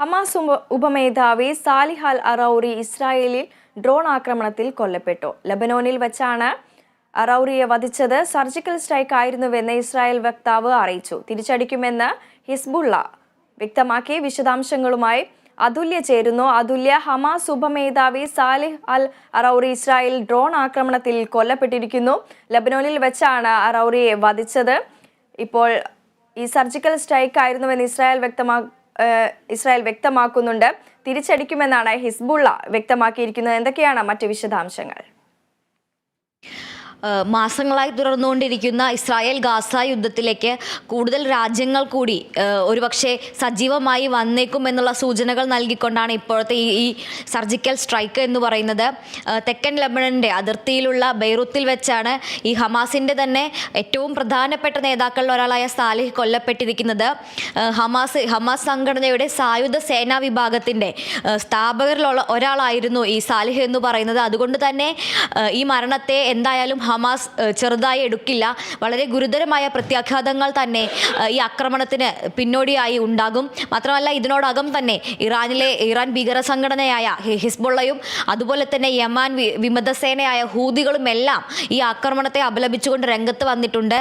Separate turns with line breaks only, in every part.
Hamas ഉപ- ഉപമേധാവി Saleh al അറൌറി ഇസ്രായേലിൽ drone ആക്രമണത്തിൽ കൊല്ലപ്പെട്ടു. ലബനോനിൽ വെച്ചാണ് അറൌറിയെ വധിച്ചത്. സർജിക്കൽ സ്ട്രൈക്ക് ആയിരുന്നുവെന്ന് ഇസ്രായേൽ വക്താവ് അറിയിച്ചു. തിരിച്ചടിക്കുമെന്ന് ഹിസ്ബുള്ള വ്യക്തമാക്കി. വിശദാംശങ്ങളുമായി അതുല്യ ചേരുന്നു. Athulya Hamas ഉപമേധാവി Saleh al Arouri Israel drone ആക്രമണത്തിൽ കൊല്ലപ്പെട്ടിരിക്കുന്നു. ലബനോനിൽ വെച്ചാണ് അറൌറിയെ വധിച്ചത്. ഇപ്പോൾ ഈ സർജിക്കൽ സ്ട്രൈക്ക് ആയിരുന്നുവെന്ന് ഇസ്രായേൽ വ്യക്തമാ ഏഹ് ഇസ്രായേൽ വ്യക്തമാക്കുന്നുണ്ട്. തിരിച്ചടിക്കുമെന്നാണ് ഹിസ്ബുള്ള വ്യക്തമാക്കിയിരിക്കുന്നത്. എന്തൊക്കെയാണ് മറ്റ് വിശദാംശങ്ങൾ?
മാസങ്ങളായി തുടർന്നുകൊണ്ടിരിക്കുന്ന ഇസ്രായേൽ ഗാസ യുദ്ധത്തിലേക്ക് കൂടുതൽ രാജ്യങ്ങൾ കൂടി ഒരുപക്ഷെ സജീവമായി വന്നേക്കും എന്നുള്ള സൂചനകൾ നൽകിക്കൊണ്ടാണ് ഇപ്പോഴത്തെ ഈ സർജിക്കൽ സ്ട്രൈക്ക് എന്ന് പറയുന്നത്. തെക്കൻ ലബണന്റെ അതിർത്തിയിലുള്ള ബെയ്റൂത്തിൽ വെച്ചാണ് ഈ ഹമാസിന്റെ തന്നെ ഏറ്റവും പ്രധാനപ്പെട്ട നേതാക്കളിൽ ഒരാളായ സാലിഹ് കൊല്ലപ്പെട്ടിരിക്കുന്നത്. ഹമാസ് ഹമാസ് സംഘടനയുടെ സായുധ സേനാ വിഭാഗത്തിന്റെ സ്ഥാപകരിലുള്ള ഒരാളായിരുന്നു ഈ സാലിഹ് എന്ന് പറയുന്നത്. അതുകൊണ്ട് തന്നെ ഈ മരണത്തെ എന്തായാലും ഹമാസ് ചെറുതായി എടുക്കില്ല. വളരെ ഗുരുതരമായ പ്രത്യാഘാതങ്ങൾ തന്നെ ഈ ആക്രമണത്തിന് പിന്നോടിയായി ഉണ്ടാകും. മാത്രമല്ല ഇതിനോടകം തന്നെ ഇറാനിലെ ഇറാൻ ഭീകര സംഘടനയായ ഹിസ്ബുള്ളയും അതുപോലെ തന്നെ യമാൻ വിമതസേനയായ ഹൂതികളും എല്ലാം ഈ ആക്രമണത്തെ അപലപിച്ചുകൊണ്ട് രംഗത്ത് വന്നിട്ടുണ്ട്.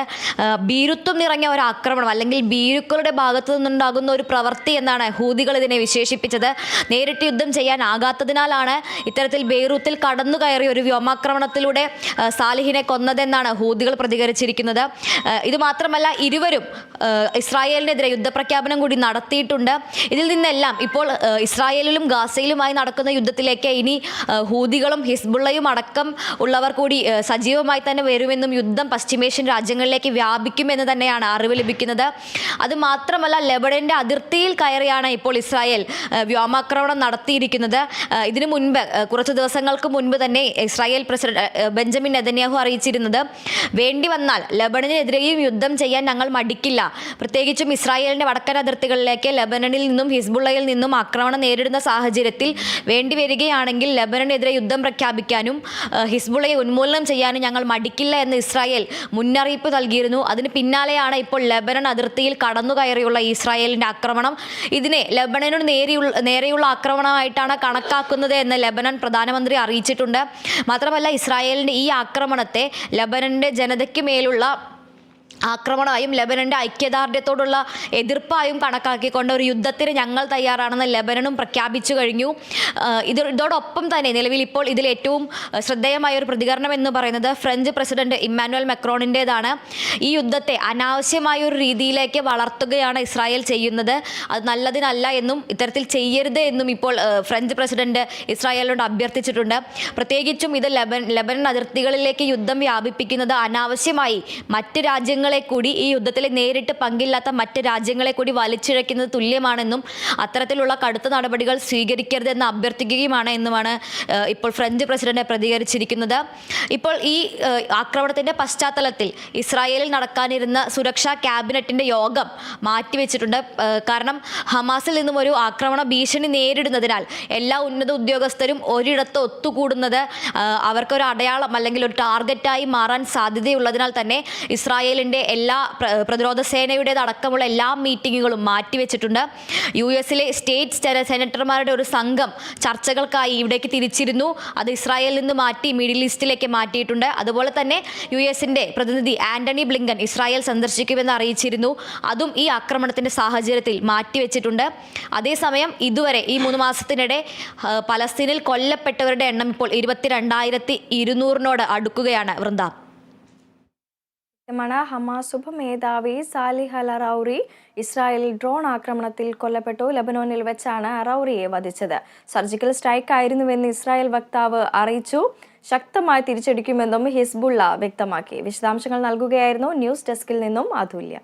ഭീരുത്വം നിറഞ്ഞ ഒരു ആക്രമണം അല്ലെങ്കിൽ ഭീരുക്കളുടെ ഭാഗത്തു നിന്നുണ്ടാകുന്ന ഒരു പ്രവൃത്തി എന്നാണ് ഹൂതികൾ ഇതിനെ വിശേഷിപ്പിച്ചത്. നേരിട്ട് യുദ്ധം ചെയ്യാനാകാത്തതിനാലാണ് ഇത്തരത്തിൽ ബെയ്റൂത്തിൽ കടന്നു കയറി ഒരു വ്യോമാക്രമണത്തിലൂടെ ഏഹ് സാലിഹിനെ കൊന്നതെന്നാണ് ഹൂദികൾ പ്രതികരിച്ചിരിക്കുന്നത്. ഇത് മാത്രമല്ല ഇരുവരും ഇസ്രായേലിനെതിരെ യുദ്ധപ്രഖ്യാപനം കൂടി നടത്തിയിട്ടുണ്ട്. ഇതിൽ നിന്നെല്ലാം ഇപ്പോൾ ഇസ്രായേലിലും ഗാസയിലുമായി നടക്കുന്ന യുദ്ധത്തിലേക്ക് ഇനി ഹൂദികളും ഹിസ്ബുള്ളയും അടക്കം ഉള്ളവർ കൂടി സജീവമായി തന്നെ വരുമെന്നും യുദ്ധം പശ്ചിമേഷ്യൻ രാജ്യങ്ങളിലേക്ക് വ്യാപിക്കുമെന്ന് തന്നെയാണ് അറിവ് ലഭിക്കുന്നത്. അത് മാത്രമല്ല ലെബണന്റെ അതിർത്തിയിൽ കയറിയാണ് ഇപ്പോൾ ഇസ്രായേൽ വ്യോമാക്രമണം നടത്തിയിരിക്കുന്നത്. ഇതിനു മുൻപ് കുറച്ച് ദിവസങ്ങൾക്ക് മുൻപ് തന്നെ ഇസ്രായേൽ പ്രസിഡന്റ് ബെഞ്ചമിൻ നെതന്യാഹു അറിയിച്ചിരുന്നത്. വേണ്ടി വന്നാൽ ലബണനെതിരെയും യുദ്ധം ചെയ്യാൻ ഞങ്ങൾ മടിക്കില്ല. പ്രത്യേകിച്ചും ഇസ്രായേലിന്റെ വടക്കൻ അതിർത്തികളിലേക്ക് ലബനനിൽ നിന്നും ഹിസ്ബുള്ളയിൽ നിന്നും ആക്രമണം നേരിടുന്ന സാഹചര്യത്തിൽ വേണ്ടി വരികയാണെങ്കിൽ ലബനനെതിരെ യുദ്ധം പ്രഖ്യാപിക്കാനും ഹിസ്ബുള്ളയെ ഉന്മൂലനം ചെയ്യാനും ഞങ്ങൾ മടിക്കില്ല എന്ന് ഇസ്രായേൽ മുന്നറിയിപ്പ് നൽകിയിരുന്നു. അതിന് പിന്നാലെയാണ് ഇപ്പോൾ ലബനൻ അതിർത്തിയിൽ കടന്നു കയറിയുള്ള ഇസ്രായേലിന്റെ ആക്രമണം. ഇതിനെ ലബനനു നേരെയുള്ള നേരെയുള്ള ആക്രമണമായിട്ടാണ് കണക്കാക്കുന്നത് എന്ന് ലബനൻ പ്രധാനമന്ത്രി അറിയിച്ചിട്ടുണ്ട്. മാത്രമല്ല ഇസ്രായേലിന്റെ ഈ ആക്രമണത്തെ ലബനന്റെ ജനതയ്ക്ക് മേലുള്ള ആക്രമണമായും ലബനന്റെ ഐക്യദാർഢ്യത്തോടുള്ള എതിർപ്പായും കണക്കാക്കിക്കൊണ്ട് ഒരു യുദ്ധത്തിന് ഞങ്ങൾ തയ്യാറാണെന്ന് ലബനനും പ്രഖ്യാപിച്ചു കഴിഞ്ഞു. ഇത് ഇതോടൊപ്പം തന്നെ നിലവിൽ ഇപ്പോൾ ഇതിൽ ഏറ്റവും ശ്രദ്ധേയമായ ഒരു പ്രതികരണം എന്ന് പറയുന്നത് ഫ്രഞ്ച് പ്രസിഡന്റ് ഇമ്മാനുവൽ മെക്രോണിന്റെതാണ് ഈ യുദ്ധത്തെ അനാവശ്യമായ ഒരു രീതിയിലേക്ക് വളർത്തുകയാണ് ഇസ്രായേൽ ചെയ്യുന്നത്. അത് നല്ലതിനല്ല എന്നും ഇത്തരത്തിൽ ചെയ്യരുത് എന്നും ഇപ്പോൾ ഫ്രഞ്ച് പ്രസിഡന്റ് ഇസ്രായേലിനോട് അഭ്യർത്ഥിച്ചിട്ടുണ്ട്. പ്രത്യേകിച്ചും ഇത് ലബൻ ലബനൻ അതിർത്തികളിലേക്ക് യുദ്ധം വ്യാപിപ്പിക്കുന്നത് അനാവശ്യമായി മറ്റ് രാജ്യങ്ങളെ കൂടി ഈ യുദ്ധത്തിൽ നേരിട്ട് പങ്കില്ലാത്ത മറ്റ് രാജ്യങ്ങളെ കൂടി വലിച്ചിഴയ്ക്കുന്നത് തുല്യമാണെന്നും അത്തരത്തിലുള്ള കടുത്ത നടപടികൾ സ്വീകരിക്കരുതെന്ന് അഭ്യർത്ഥിക്കുകയുമാണ് എന്നുമാണ് ഇപ്പോൾ ഫ്രഞ്ച് പ്രസിഡന്റ് പ്രതികരിച്ചിരിക്കുന്നത്. ഇപ്പോൾ ഈ ആക്രമണത്തിന്റെ പശ്ചാത്തലത്തിൽ ഇസ്രായേലിൽ നടക്കാനിരുന്ന സുരക്ഷാ ക്യാബിനറ്റിന്റെ യോഗം മാറ്റിവെച്ചിട്ടുണ്ട്. കാരണം ഹമാസിൽ നിന്നും ഒരു ആക്രമണ ഭീഷണി നേരിടുന്നതിനാൽ എല്ലാ ഉന്നത ഉദ്യോഗസ്ഥരും ഒരിടത്ത് ഒത്തുകൂടുന്നത് അവർക്കൊരു അടയാളം അല്ലെങ്കിൽ ഒരു ടാർഗറ്റായി മാറാൻ സാധ്യതയുള്ളതിനാൽ തന്നെ ഇസ്രായേലിന്റെ എല്ലാ പ്രതിരോധ സേനയുടേതടക്കമുള്ള എല്ലാ മീറ്റിങ്ങുകളും മാറ്റിവെച്ചിട്ടുണ്ട്. യു എസിലെ സ്റ്റേറ്റ് സെന- സെനറ്റർമാരുടെ ഒരു സംഘം ചർച്ചകൾക്കായി ഇവിടേക്ക് തിരിച്ചിരുന്നു. അത് ഇസ്രായേലിൽ നിന്ന് മാറ്റി മിഡിൽ ഈസ്റ്റിലേക്ക് മാറ്റിയിട്ടുണ്ട്. അതുപോലെ തന്നെ യു എസിന്റെ പ്രതിനിധി ആന്റണി ബ്ലിങ്കൻ ഇസ്രായേൽ സന്ദർശിക്കുമെന്ന് അറിയിച്ചിരുന്നു. അതും ഈ ആക്രമണത്തിന്റെ സാഹചര്യത്തിൽ മാറ്റിവെച്ചിട്ടുണ്ട്. അതേസമയം ഇതുവരെ ഈ മൂന്ന് മാസത്തിനിടെ പലസ്തീനിൽ കൊല്ലപ്പെട്ടവരുടെ എണ്ണം ഇപ്പോൾ ഇരുപത്തിരണ്ടായിരത്തി ഇരുന്നൂറിനോട് അടുക്കുകയാണ് വൃന്ദ.
മാണ് Hamas ഉപമേധാവി Saleh al Arouri Israel drone ആക്രമണത്തിൽ കൊല്ലപ്പെട്ടു. ലബനോനിൽ വെച്ചാണ് അറൌറിയെ വധിച്ചത്. സർജിക്കൽ സ്ട്രൈക്ക് ആയിരുന്നുവെന്ന് ഇസ്രായേൽ വക്താവ് അറിയിച്ചു. ശക്തമായി തിരിച്ചടിക്കുമെന്നും ഹിസ്ബുള്ള വ്യക്തമാക്കി. വിശദാംശങ്ങൾ നൽകുകയായിരുന്നു ന്യൂസ് ഡെസ്കിൽ നിന്നും അതുല്യ.